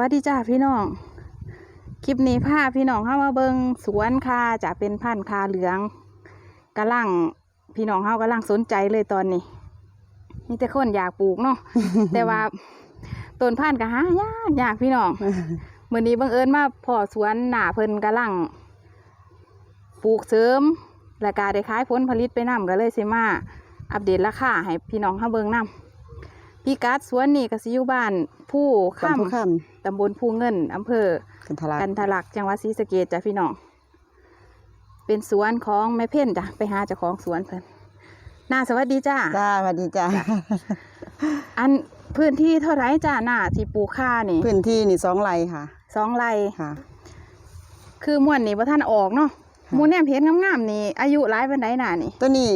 วัสดีจ้าพี่น้อง คลิปนี้พาพี่น้องเข้ามาเบิงสวนคาจะเป็นพันธุ์คาเหลืองกำลังพี่น้องเขากำลังสนใจเลยตอนนี้มีแต่คนอยากปลูกเนาะแต่ว่าต้นพันธุ์ก็หายากยากพี่น้องเมื่อนี้บังเอิญมาพอสวนหนาเพิ่นกำลังปลูกเสริมและกาได้ขายผลผลิตไปนํก็เลยสิมาอัปเดตราคาให้พี่น้องเขาเบิงนํ พี่กัดสวนนี่ก็สิอยู่บ้านผู้กันทุกค่ำคตำบลภูเงินอำเภอำกันทะลักกันทะลักจังหวัดศรีสะเกษจ้ะพี่น้องเป็นสวนของแม่เพ่นจ้ะไปหาเจ้าของสวนเพิ่นน่าสวัสดีจ้าจ้าสวัสดีจ้าอันพื้นที่เท่าไหรจ้าหน้าที่ปลูกข้านี่ พื้นที่นี่สองไร่ค่ะสองไร่ค่ะ คือม่วนนี่บ่ท่านออกเนาะค่ะหมูแนมเพชรงามๆนี่อายุหลายปานใดหน่านี่ ตัวนี้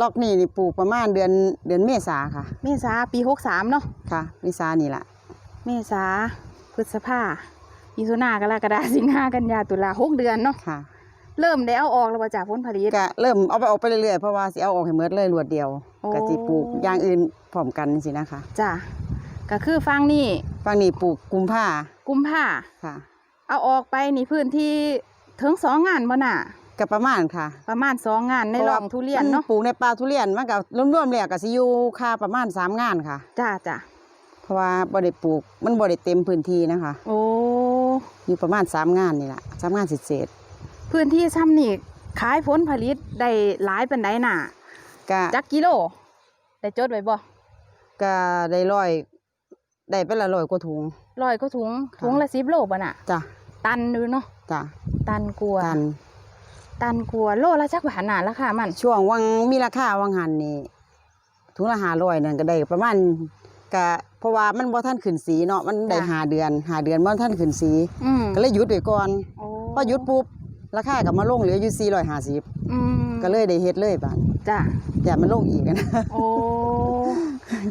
ล็อกนี่นี่ปลูกประมาณเดือนเดือนเมษาค่ะ เมษาปีหกสามเนาะค่ะเมษานี่แหละเมษาพฤษภามิถุนากรกฎาสิงหากันยาตุลาหกเดือนเนาะค่ะ เริ่มได้เอาออกแล้วบ่จ้าผลผลิตก็เริ่มเอาไปออกไปเรื่อยๆเพราะว่าสิเอาออกให้เมดเลยรวดเดียวโอ้ก็สิปลูกอย่างอื่นพร้อมกันสินะคะจ้ะก็คือฟังนี่ฝั่งนี้ปลูกกุมภากุมภาค่ะ เอาออกไปนี่พื้นที่ถึงสองงานบ่น่ะ ก็ประมาณค่ะประมาณสองงานในร่องทุเรียนมัเนาะปลูกในป่าทุเรียนมันก็รวมๆแล้วก็สิอยู่ค่าประมาณสามงานค่ะ จ้าจ้าเพราะว่าบ่ได้ปลูกมันบ่ได้เต็มพื้นที่นะคะ โอ้อยู่ประมาณสามงานนี่แหละสามงานเศษพื้นที่ซ้ำนี่ขายผลผลิตได้หลายเป็นไดน่ะๆก็จักกิโลได้จดไว้บ่ก็ได้ร้อยได้ไปละร้อยกว่าถุงร้อยก็ถุงค่ะถุงละสิบโลบ่น่ะจ้ะตันดูเนาะจ้ะตันกลัวกัน ตันกลัวโลละจักบาทน่ะราคามัน ช่วงวังมีราคาวังหันนี่ถุงละห้าร้อยนั่นก็ได้ประมาณก็เพราะว่ามันบ่ท่านขึ้นสีเนาะมันได้หาเดือนหาเดือนบ่ท่านขึ้นสีอืมก็เลยหยุดไว้ก่อนโอ้พอหยุดปุ๊บราคาก็มาลงเหลืออยู่สี่ร้อยห้าสิบอืมก็เลยได้เฮ็ดเลยบาดจ้าอย่ามันลงอีกนะโอ้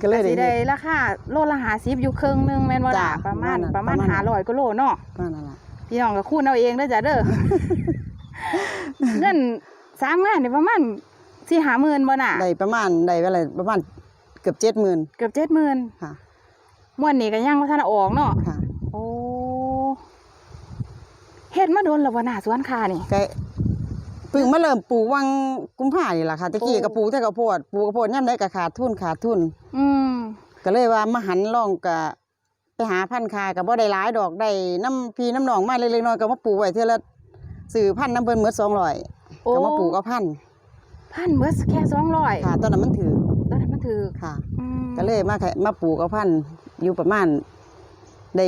ก็เลยได้สิเฮ็ได้ดราคาโลละหาสิบอยู่ครึ่งหนึงแม่นว่าล่ะจ้ะประมาณประประมามาณณนั้นหาร้อยกว่าโลเนาะว่านั่นล่ะพี่น้องก็คูณเอาเองเด้อจ้ะเด้อ เงินสามงานนี่ประมาณสี่หาหมื่นบ่น่ะได้ประมาณได้อะไรประมาณเกือบเจ็ดหมื่นเกือบเจ็ดหมื่นค่ะม่วนนี่ก็ยังว่าท่านออกเนาะค่ะ โอ้เฮ็ดมาโดนแล้วบ่น่ะสวนคานี่ก็เพิ่งมาเริ่มปลูกวังกุมภานี่แหละค่ะตะกี้โอ้ก็ปลูกแต่ข้าวโพดปลูกข้าวโพดย่ำได้ก็ขาดทุนขาดทุน อืมก็เลยว่ามาหันลองก็ไปหาพันธุ์คากับบ่ได้หลายดอกได้น้ำพี่น้ำหนองมาเล็กๆน้อยๆก็มาปลูกไว้เท่าละ สื่อพันธุ์น้ำเบิ่นเหมือนสองร้อยโอ้ ก็มาปลูกเอาพันธุ์พันเบิดแค่200ค่ะ ตอนนั้นมันถือตอนนั้นมันถือค่ะ อืมก็เลยมาขายมาปลูกเอาพันธุ์อยู่ประมาณได้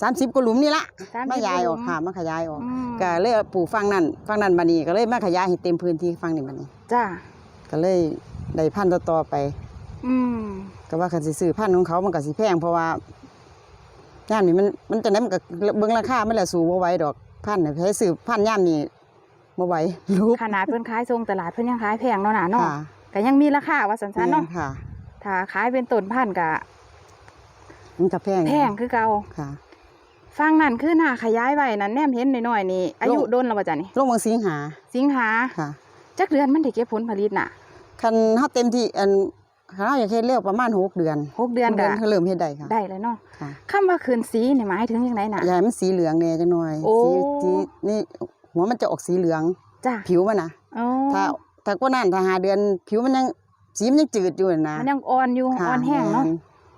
สามสิบกว่าหลุมนี่ละ30มายายออกหลุมค่ะมาขยายออกอืมก็เลยปลูกฟังนั่นฟังนั่นบานี้ก็เลยมาขยายให้เต็มพื้นที่ฟังนี่บานี้จ้าก็เลยได้พันธุ์ต่อๆไป อืมก็ว่าคันสิซื้อพันธุ์ของเขามันก็สิแพงเพราะว่าย่ามนี่มันมันจะได้มันก็เบิ่งราคามันแหละสูงบ่ไหว้ดอก พันธุ์น่ะให้ซื้อพันธุ์ย่ามนี่บ่ไหวรูปขนาดเพิ่นขายทรงตลาดเพิ่นยังขายแพงเนาะน่ะเนาะค่ะก็ยังมีราคาว่าซั่นๆเนาะค่ะ ถ้าขายเป็นต้นพันธุ์ก็มันก็แพงแพงคือเก่าค่ะ ฟังนั่นคือหน้าขยายไว้นั่นแนมเห็นน้อยๆนี่อายุลงโดนแล้วบ่จ้ะนี่ ลงเมืองสิงหาสิงหาค่ะ จักเดือนมันได้เก็บผลผลิตน่ะ คันเฮาเต็มที่อัน คันเฮาอยากเฮ็ดเร็วประมาณหกเดือนหกเดือนก็เเริ่มเฮ็ดได้ค่ะ ได้เลยเนาะค่ะคำว่าคืนสีนี่หมายถึงจังไดน่ะอยากให้มันสีเหลืองแหน่จังหน่อยโอ้สีสีนี่หัวมันจะออกสีเหลืองจ้ะผิวมันนะอ๋อถ้าถ้ากว่านั้นถ้าหาเดือนผิวมันยังสีมันยังจืดอยู่นะมันยังอ่อนอยู่ค่ะอ่อนแห้งเนาะม่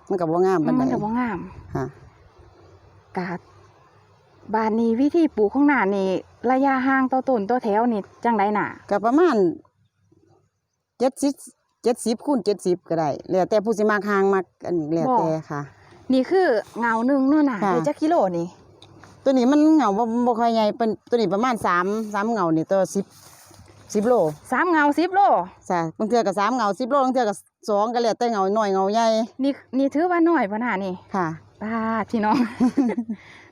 มันก็บ่งามปานใดมันก็บ่งามค่ะกาดบานนี้วิธีปลูกของหน้านี่ระยะห่างต่อต้นต่อแถวนี่จังไดน่ะก็ประมาณ 70 70คูณ70ก็ได้แล้วแต่ผู้สิมักห่างมักอันนี้แล้วแต่ค่ะ นี่คือเงาหนึงเนาะน่ะค่ะได้จักกิโลนี่ตัวนี้มันเหงาบ่บ่ค่อยใหญ่เป็นตัวนี้ประมาณ3 3เหงานี่ตัว10 10โลสามเงา10โล จ้ะบางเทื่อก็3เหงา10โลบางเทื่อก็สองก็แล้วแต่เหงาน้อยเหงาใหญ่นี่นี่ถือว่าน้อยบ่น่ะนี่ค่ะ ป้าดพี่น้อง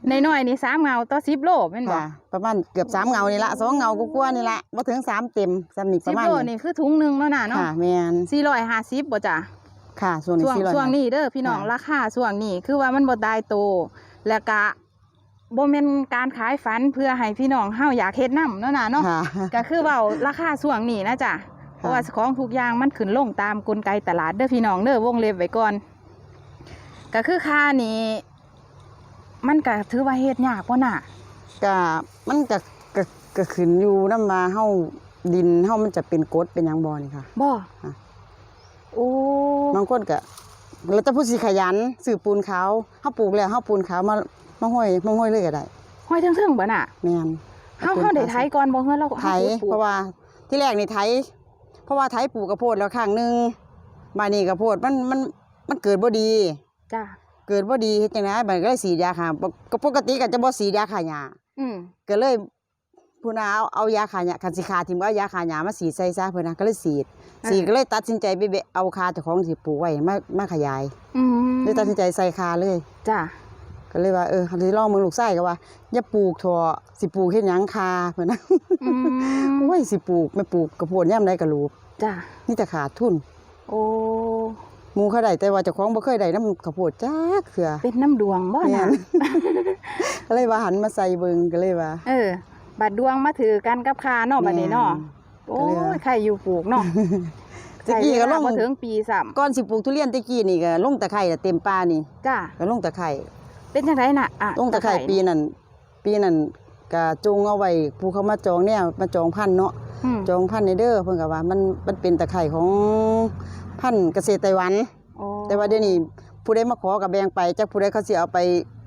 ในน้อยๆนี่สามเงาต่อ10โลแม่นบ่ค่ะประมาณเกือบ3เหงานี่ละสองเหงากว่าๆนี่ละบ่ถึงสามเต็มสำนี่ประ10มาณโลนี้นี่คือถุงหนึงเนาะน่ะเนาะค่ะแม่น450บ่จ้ะ ค่ะช่วงนี้ช่วง400ช่วงนี้เด้อพี่น้องค่ะ ราคาช่วงนี้คือว่ามันบ่ตายโตวแล้วก็บ่แม่นการขายฝันเพื่อให้พี่น้องเฮาอยากเฮ็ดนํเนาะน่ะเนาะค่ะ ก็คือเว้าราคาช่วงนี้นะจ๊ะเพราะว่าของทุกอย่างมันขึ้นลงตามกลไกตลาดเด้อพี่น้องเด้อวงเล็บไว้ก่อนก็คือค่านี้ มันก็ถือว่าเฮ็ดยากบ่น่ะก็มันก็ก็ก็ขึ้นอยู่นำมาเฮาดินเฮามันจะเป็นกรดเป็นหยังบ่นี่ค่ะ บ่ค่ะ โอ้บางคนก็แล้วแต่ผู้สิขยันซื้อปูนขาวเฮาปลูกแล้วเฮาปูนขาวมามาห้อยมาห้อยเลยก็ได้ห้อยเทิงๆบ่น่ะแม่นเฮาเฮาได้ไถก่อนบ่เฮือเราไถปลูกเพราะว่าที่แรกนี่ไถเพราะว่าไถปลูกกระโพดแล้วข้างหนึงบาดนี้กระโพดมันมันมันเกิดบ่ดี จ้ะ เกิดบ่ดีเฮ็ดจังไดบัดก็เลยฉีดยาฆ่าปกก็ปกติก็จะบ่ฉีดยาฆ่าหญ้าอืมก็เลยผู้นาเอาเอายาฆ่าหญ้าคันสิฆ่าทิ่มก็เอายาฆ่าหญ้ามาฉีดใส่ซะเพิ่นน่ะก็เลยฉีดฉีดก็เลยตัดสินใจไปเบะเอาคาเจ้าของที่ปลูกไว้มามาขยายอืมเลยตัดสินใจใส่คาเลยจ้ะก็เลยว่าเออสิลองมึงลูกไส้ก็ว่าอย่าปลูกถั่วสิปลูกเฮ็ดหยังคาเพิ่นน่ะอืมโอ้ยสิปลูกไม่ปลูกกระโพดยามใดก็รูปจ้ะนี่แต่ขาดทุน โอ้ หมูเขาได้แต่ว่าเจ้าของบ่เคยได้น้ำข้าวโพดจักเทื่อเป็นน้ำดวงบ่แม่น่ะนก็เลยว่าหันมาใส่เบิ่งก็เลยว่า เออบัดดวงมาถือกันกับคาเนาะบัดนี้เนาะโอ้ก็เลยว่ายใครอยู่ปลูกเนาะตะกี้ก็ลงใช้เวาบ่ถึงปีซ้ำก่อนสิปลูกทุเรียนตะกี้นี่ก็ลงตะไคร้น่ะเต็มป่านี่จ้ะก็ลงตะไคร้เป็นจังไดน่ะอะลงตะไคร้ปีนั้นปีนั้นก็จงเอาไว้ผู้เขามาจองแนวมาจองพันธุ์เนาะ อืมจองพันธุ์ในเด้อเพิ่นก็ว่ามันมันเป็นตะไคร้ของพันธุ์เกษตรไต้หวัน โอ้แต่ว่าเดี๋ยวนี้ผู้ใดมาขอก็แบ่งไปจักผู้ใดเขาสิเอาไป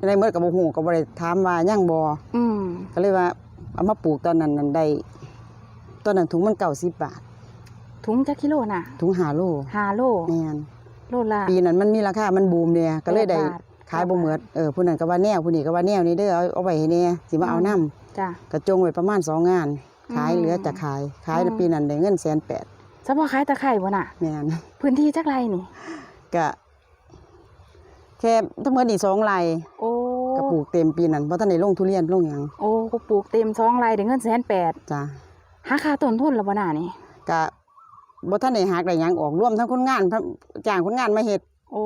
ในเมื่อก็บ่ฮู้ก็บ่ได้ถามว่ายังบ่อืมก็เลยว่าเอามาปลูกตอนนั้นนั้นได้ตอนนั้นถุงมัน90บาท ถุงจักกิโลน่ะถุง5โลห้าโลแม่นโลละปีนั้นมันมีราคามันบูมเนี่ยก็เลยได้แปดบาท ขายบ่หมดเออผู้นั้นก็ว่าแนวผู้นี้ก็ว่าแนวนี้เด้อเอาเอาไว้ให้แน่สิมาเอานํจ้ะก็จงไว้ประมาณสองงาน ขายอืมเหลือจะขายขายในอืมปีนั้นได้เงินแสนแปดเฉพาะขายตะไคร่บ่น่ะ แม่นพื้นที่จักไรนี่ ก็แค่ทั้งหมดนี่สองไร่โอ้ก็ปลูกเต็มปีนั้นเพราะท่านได้ลงทุเรียนลงหยังโอ้ก็ปลูกเต็มสองไรได้เงินแสนแปดจ้ะหาค่าต้นทุนแล้วบ่น่ะนี่ก็บ่ทันได้หักได้หยังออกรวมทั้งคนงานจ้างคนงานมาเฮ็ดโอ้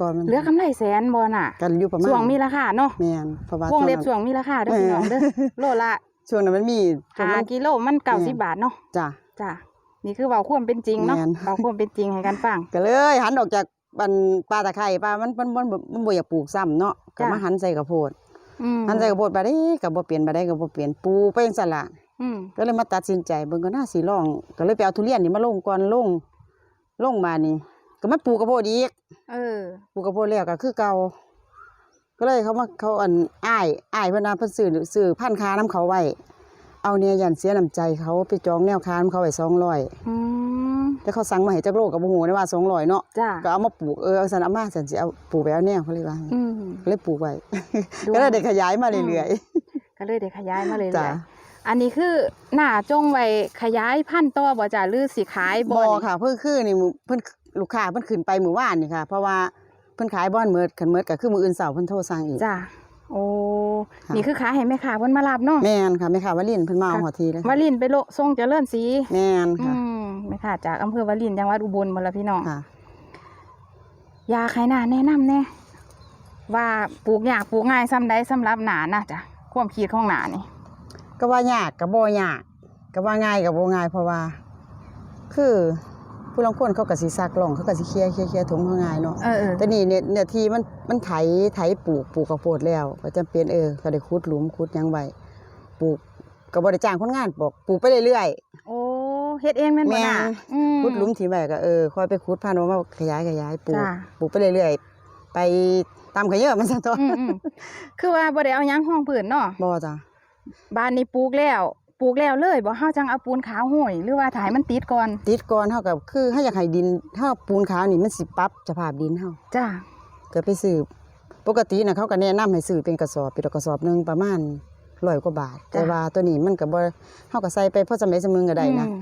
ก่อนมันเหลือกำไรแสนบ่น่ะกันอยู่ประมาณช่วงมีราคาเนาะแม่นเพราะว่า วงเล็บช่ช่วงวงมีราคาเด้อเออพี่น้องเด้อโลละ ช่วงนั้นมันมีช่วงห้ามันกิโลมันเก้าสิบบาทเนาะจ้ะ จ้ะนี่คือเว้าความเป็นจริงเนาะแม่นเว้าความเป็นจริงให้กันฟัง ก็เลยหันออกจากบันปลาตะไคร้ปลามันมันมันมันมันบ่อยากปลูกซ้ำเนาะก็จ้ะ มาหันใส่ข้าวโพดอืมหันใส่ข้าวโพดไปได้ก็บ่เปลี่ยนไปได้ก็บ่เปลี่ยนปลูกไปจังซั่นล่ะอืมก็เลยมาตัดสินใจเบิ่งก็น่าสิลอง ก็เลยไปเอาทุเรียนนี่มาลงก่อนลงลงมานี่ ก็มาปลูกข้าวโพดอีกเออ ปลูกข้าวโพดแล้วก็คือเก่า ก็เลยเขามาเขาอันอ้ายอ้ายเพิ่นน่ะเพิ่นซื้อซื้อพันธุ์ค้านํเขาไว้ เอาเนี่ยยันเสียน้ำใจเขาไปจองแนวค้านำเขาไว้200อืม แต่เขาสั่งมาให้จักโลก็บ่ฮู้ได้ว่า200เนาะจ้ะก็เอามาปลูกเออเอาสันเอามาสันสิเอาปลูกไปเอาแนวเขาเลยว่าอืมก็เลยปลูกไว้ดูก็เลยได้ขยายมาเรื่อยก็เลยได้ขยายมาเลยจ้ะๆอันนี้คือหน้าจงไว้ขยายพันธุ์ต่อบ่จ้ะหรือสิขายๆบ่บ่นี่ค่ะเพิ่นคือนี่หมู่เพิ่นลูกค้าเพิ่นขึ้นไปมื้อวานนี่ค่ะ เพราะว่าเพิ่นขายบ่อนเมิดคันเมิดก็คือมื้ออื่นเช้าเพิ่นโทรสั่งอีก จ้ะโอ้ค่ะ นี่คือขายให้แม่ค้าเพิ่นมารับเนาะ แม่นค่ะแม่ค้าวลินเพิ่นมาเอาหัวทีเลยวลินไปโลทรงเจริญศรีแม่นอืค่ะมแม่ค้าจากอำเภอวลินจังหวัดอุบลบ่ล่ะพี่น้องค่ะ ยาไขหน้าแนะนำแน่ว่าปลูกยากปลูกง่ายซ้ำใดสำหรับหนานะจ้ะความคิดของหนานี่ ก็ว่ายากก็บ่ยากก็ว่าง่ายก็บ่ง่ายเพราะว่า คือ ผู้ลางคนเขาก็สิซักล่องเขาก็สิเคลียร์เคลียร์เคลียร์ถุงเขาง่ายเนาะเออเออแต่นี่เนี่ยเนื้อที่มันมันไถไถปลูกปลูกข้าวโพดแล้วก็จำเป็นเออก็ได้ขุดหลุมขุดหยังไว้ปลูกก็บ่ได้จ้างคนงานปลูกปลูกไปเรื่อยโอ้เฮ็ดเองแม่นบ่น่ะแม่นอืมๆขุดหลุมที่ไว้ก็เออค่อยไปขุดพันธุ์มาขยายขยายปลูกจ้ะปลูกไปเรื่อยๆไปตามขยะมันซะตัวอืมอืมคือว่าบ่ได้เอาหยังห้องผืนเนาะบ่จ้ะบ้านนี้ปลูกแล้ว ปลูกแล้วเลยบ่เฮาจังเอาปูนขาวห้อยหรือว่าถ่ายมันติดก่อน ติดก่อนเฮากับคือเฮาอยากให้ดินเฮาปูนขาวนี่มันสิปรับสภาพดินเฮาจ้าก็ไปซื้อปกติน่ะเขาก็แนะนำให้ซื้อเป็นกระสอบเป็นกระสอบหนึงประมาณ100กว่าบาท แต่ว่าตัวนี้มันก็บ่เฮาก็ใส่ไปพอสมัยสมึงก็ได้นะอืม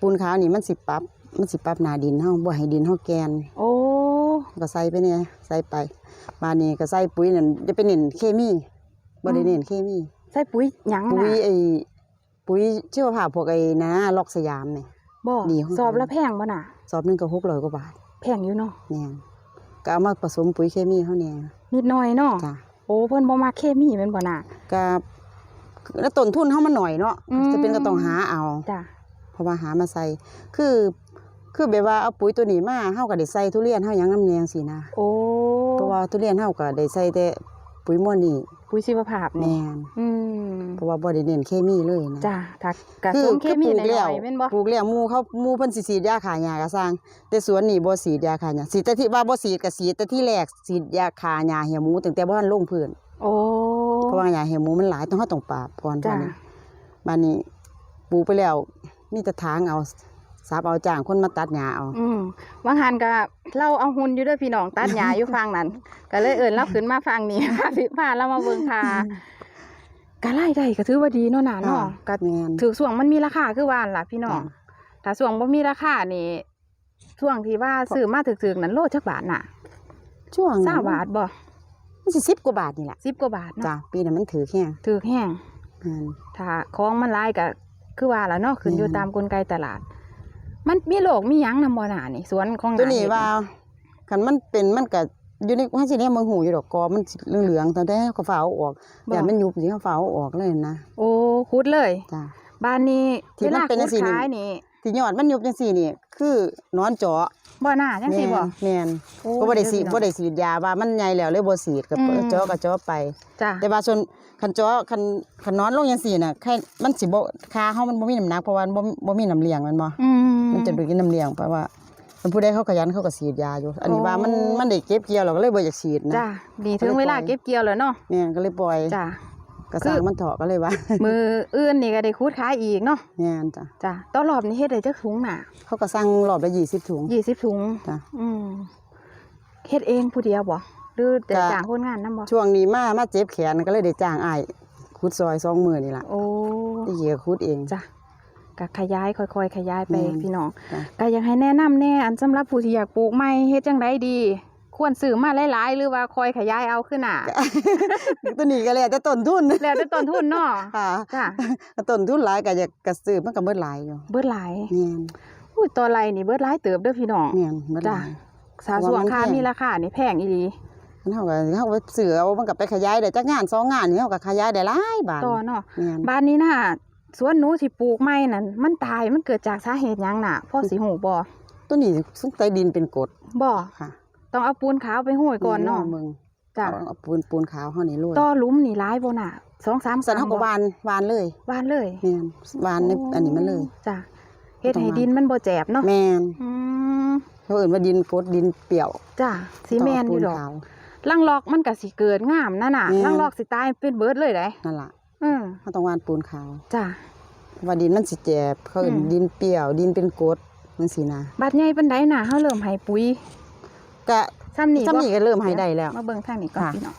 ปูนขาวนี่มันสิปรับมันสิปรับหนาดินเฮาบ่ให้ดินเฮาแกน โอ้ก็ใส่ไปเนี่ยใส่ไปบานนี้ก็ใส่ปุ๋ยนั่นจะเป็นเน้นเคมีบ่ได้เน้นเคมี ใส่ปุ๋ยหยังปุ๋ยน่ะไอ้ ปุ๋ยชีวภาพพวกไอ้นาล็อกสยามนี่บ่ดีของ สอบละแพงบ่น่ะ สอบหนึงก็600กว่าบาทแพงอยู่เนาะแม่นก็เอามาผสมปุ๋ยเคมีเฮาเนี่ยนิดหน่อยเนาะจ้ะโอ้เพิ่นบ่มาเคมีแม่นบ่น่ะ ก็แล้วต้นทุนเฮามันหน่อยเนาะอืม จะเป็นก็ต้องหาเอา จ้ะเพราะว่าหามาใส่คือ คือแบบว่าเอาปุ๋ยตัวนี้มาเฮาก็ได้ใส่ทุเรียนเฮาหยังน้ำแยงสินะโอ้เพราะว่าทุเรียนเฮาก็ได้ใส่แต่ปุ๋ยหม้อนี่ ปุ๋ยชีวภาพแมนี่นอืมเพราะว่าบ่ได้เน้นเคมีเลยนะจ้ะถ้ากระคือสุนเคคือมีปลูหกน่แล้วอยๆแม่นบ่ปลูกแล้วหมู่เขาหมู่เพิ่นสิฉีดยาฆ่าหญ้าก็สร้าง แต่สวนนี่บ่ฉีดยาฆ่าหญ้าฉีดแต่ที่ว่าบ่ฉีดก็ฉีดแต่ที่แรกฉีดยาฆ่าหญ้าเหี่ยวหมูตั้งแต่บ่ทันลงพื้นโอ้ เพราะว่าหญ้าเหี่ยวหมูมันหลายต้องเฮาต้องปราบก่อนจ้ะ บัดนี้บัดนี้ปลูกไปแล้วมีแต่ทางเอา สับเอาจ้างคนมาตัดหญ้าเอาอืมบางหันก็เราเอาหุ่นอยู่เด้วยพี่น้องตัดหญ้าอยู่ฟังนั้น ก็เลยเอิ้นเราขึ้นมาฟังนี้พาพี่พาเรามาเบิ่งคาก็ไล่ได้ก็ถือว่าดีเนาะน่ะเนาะก็แม่นถือส่วงมันมีราคาคือว่าหั่นล่ะพี่น้องจ้ะถ้าส่วงบ่มีราคานี่ช่วงที่ว่าซื้อมาถึกๆนั้นโลจักบาทน่ะ ช่วง20บาทบ่มันสิ10กว่าบาทนี่แหละ10กว่าบาทจ้ะเนาะปีนั้นมันถือแค่ถือแห้งแม่นถ้าของมันหลายก็คือว่าล่ะเนาะขึ้นอยู่อืมตามกลไกตลาด มันมีโรคมีหยังนำบ่น่ะนี่สวนของตัวนี้เฮ็ดว่าคันมันเป็นมันก็อยู่ในว่าสิเนี่ยมึงหูอยู่ดอกกอมันสิเหลืองๆแต่ได้เขาฝ้าเอาออกอย่ามันยุบสิเขาฝ้าเอาออกเลยนะโอ้คุดเลยจ้ะบ้านนี้ที่เวมันลาเป็นจัคุงดซี่นี่ขายนี่ ที่ยอดมันยุบจังซี่นี่ คือนอนเจาะบ่หน้าจังซี่บ่แม่นโอ้ก็บ่ได้สีดเยวบ่ได้สีดยาว่ามันใหญ่แล้วเลยบ่สีดก็อืมเจาะก็เจาะไปจ้ะแต่ว่าส่วนคันเจาะคันคันนอนลงจังซี่น่ะแค่มันสิบ่ขาเฮามันบ่มีน้ำหนักเพราะว่าบ่บ่มีน้ำเลี้ยงมันบ่อืมมันจะดูกินน้ำเลี้ยงเพราะว่ามันผู้ใดเขาขยันเขาก็ฉีดยาอยู่ อันนี้โอ้ว่ามันมันได้เก็บเกี่ยวเราก็เลยบ่อยากฉีดนะจ้ะดีถึงเวลาเก็บเกี่ยวแล้วเนาะแม่นก็เลยปล่อยจ้ะ กระสร้างมันเถาะก็เลยว่า มืออื่นนี่ก็ได้คุดขายอีกเนาะแม่นจ้ะจ้ะต่อรอบนี้เฮ็ดได้จักถุงน่ะเขาก็สั่งรอบละ20ถุง20ถุงจ้ะอืมเฮ็ดเองผู้เดียวบ่หรือแต่จ้ะจ้างคนงานนํบ่ช่วงนี้มามาเจ็บแขนก็เลยได้จ้างอ้ายขุดซอยสองมือนี่ล่ะโอ้ที่เหยียขุดเองจ้ะก็ขยายค่อยๆ ขยายไปแม่นพี่น้องจ้ะก็อยากให้แนะนำแน่อันสำหรับผู้ที่อยากปลูกใหม่เฮ็ดจังไดดี ควรซื้อมาหลายๆ หรือว่าคอยขยายเอาขึ้นน่ะตัวนี้ก็แล้วแต่ต้นทุนแล้วแต่ต้นทุนเนาะค่ะจ้ะต้นทุนหลายก็อยากกระซื้อมันก็เบิดหลายอยู่เบิดหลายแม่นอุ้ยตัวไรนี่เบิดหลายเติบเด้อพี่น้องแม่นเบิดหจ้ะลายสาวสวงค่าเพราะว่ามันแพงมีราคานี่แพงอีหลีมันเฮาก็เฮาก็ซื้อเอามันก็ไปขยายได้จักงานสองงานนี่เฮาก็ขยายได้หลายบาทต่อเนาะแม่นบ้านนี้น่ะสวนหนูที่ปลูกใหม่นั่นมันตายมันเกิดจากสาเหตุหยังน่ะพ่อสิหูบ่ตัวนี้สุงใต้ดินเป็นกรดบ่ค่ะ ต้องเอาปูนขาวไปห้อยก่อนเนาะมึงจ้ะเอาเอาปูนปูนขาวเฮานี่โรยต่อหลุมนี่หลายบ่น่ะสองสามสันเฮาก็หวานหวานเลยวานเลยแม่นหวานในอันนี้มันเลยจ้ะเฮ็ดต้องให้วางดินมันบ่แจบเนาะแม่นอืมเขาเอิ่นว่าดินกรดดินเปรี้ยวจ้ะสีแมนอยู่ดอกต้งเาปูขาวลังลอกมันก็สิเกิดงามนั่นน่ะแม่นลังลอกสิตายเป็นเบิดเลยเด้นั่นล่ะอืมเขาต้องหวานปูนขาวจ้ะเพราะว่าดินมันสิแจบเขาเอิ่นอืมดินเปรี้ยว ดินเป็นกรดมันสินะบัดใหญ่ปานใดน่ะเฮาเริ่มให้ปุ๋ย ก็ซ้ำนี่ซ้ำนี่บ่ก็เริ่มให้ได้แล้ว มาเบิ่งทางนี้ก่อนค่ะ พี่น้อง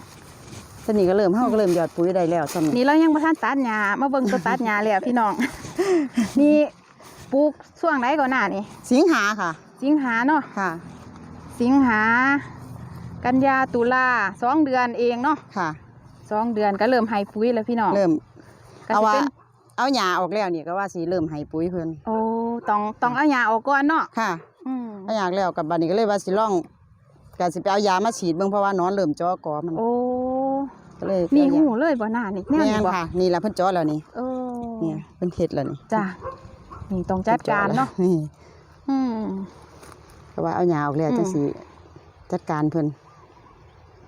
ซ้ำนี่ก็เริ่มเฮาก็เริ่มหยอดปุ๋ยได้แล้วซ้ำนี่นี่เรายังบ่ทันตัดหญ้ามาเบิ่งตัวตัดหญ้าแล้วพี่น้อง นี่ปลูกช่วงไหนก่อนหน้านี่ สิงหาค่ะ สิงหาเนาะ ค่ะ สิงหา กันยาตุลาสองเดือนเองเนาะค่ะ สองเดือนก็เริ่มให้ปุ๋ยแล้วพี่น้องเริ่ม ก็เอาสิว่าเป็นเอาหญ้าออกแล้วนี่ก็ว่าสิเริ่มให้ปุ๋ยเพิ่นโอ้ต้องต้องเอาหญ้าออกก่อนเนาะค่ะ อืมเอาหญ้าแล้วกับบัดนี้ก็เลยว่าสิลอง ก็สิไปเอายามาฉีดเบิ่งเพราะว่านอนเริ่มเจอกอมันโอ้ก็เลยมีเอาหูยาเลยบ่หน้านี่แนวแม่นี้นบ่ค่ะ นี่ล่ะเพิ่นเจอแล้วนี่โอ้เนี่ยเพิ่นเฮ็ดแล้วนี่จ้ะนี่ต้องจัดการเนาะนี่อืม ก็ว่าเอาหญ้าออกแล้วอืม จังสิจัดการเพิ่น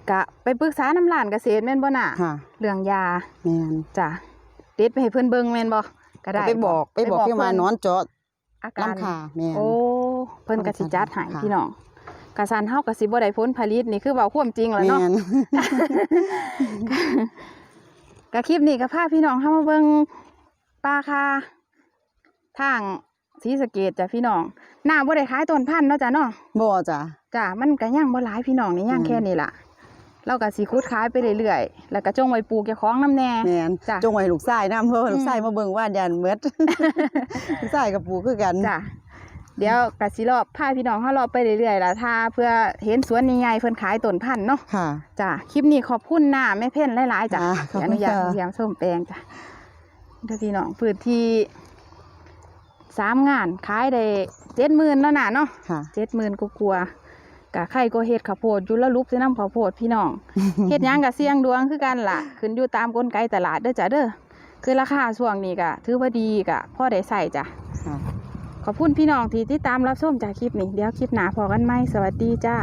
กะไปปรึกษาน้ำร้านเกษตรแม่นบ่น่ะค่ะเรื่องยาแม่นจ้ะเด็ดไปให้เพิ่นเบิ่งแม่นบ่ก็ได้ไปบอกไปบอกพี่ว่านอนเจาะอาการ ลำขาแม่น โอ้เพิ่นก็สิจัดให้ค่ะ พี่น้อง กะสันเฮาก็สิบ่ได้ผลผลิตนี่คือเว้าความจริงแหล้วแม่เนาะนก็คลิปนี้ก็พาพี่น้องเฮามาเบิ่งปลาคาทางศรีสะเกษจ้ะพี่น้องหน้าบ่ได้ขายต้นพันธุ์เนาะจ้ะเนาะบ่จ้ะ จ้ะมันก็ย่างบ่หลายพี่น้องนี่ย่างอืม แค่นี้ล่ะเราก็สิคุดขายไปเรื่อยๆแล้วก็จงไว้ปลูกเจ้าของน้ำแน่ แม่นจ้ะจงไว้ลูกชายนำเพราะว่าอืม ลูกชายมาเบิ่งว่านยันเมด ลูกชายกับปู่คือกันจ้ะ เดี๋ยวกสิรอบพาพี่น้องเขารอบไปเรื่อยๆล่ะถ้าเพื่อเห็นสวนใหญ่ๆเพิ่นขายต้นพันธุ์เนาะค่ะ จ้ะคลิปนี้ขอบคุณหน้าแม่เพ่นหลายๆจ้ะอ่าขอบอคุณนุญาตค่ะเยี่ยมส้มแปลงจ้ะเดี๋ยวพี่น้องพื้นที่สามงานขายได้เจ็ดหมื่นแล้วน่ะเนาะ ค่ะ เจ็ดหมื่นกลัวๆกะใครก็เฮ็ดข้าวโพดอยู่แล้วลุบใส่น้ำข้าวโพดพี่น้อง เฮ็ดหยังกะเสี่ยงดวงคือกันล่ะ ขึ้นอยู่ตามกลไกตลาดเด้อจ้ะเด้อคือราคาช่วงนี้กะถือว่าดีกะพอได้ใส่จ้ะ ค่ะ ขอบคุณพี่น้องที่ติดตามรับชมจากคลิปนี้ เดี๋ยวคลิปหน้าพอกันไหมสวัสดีจ้า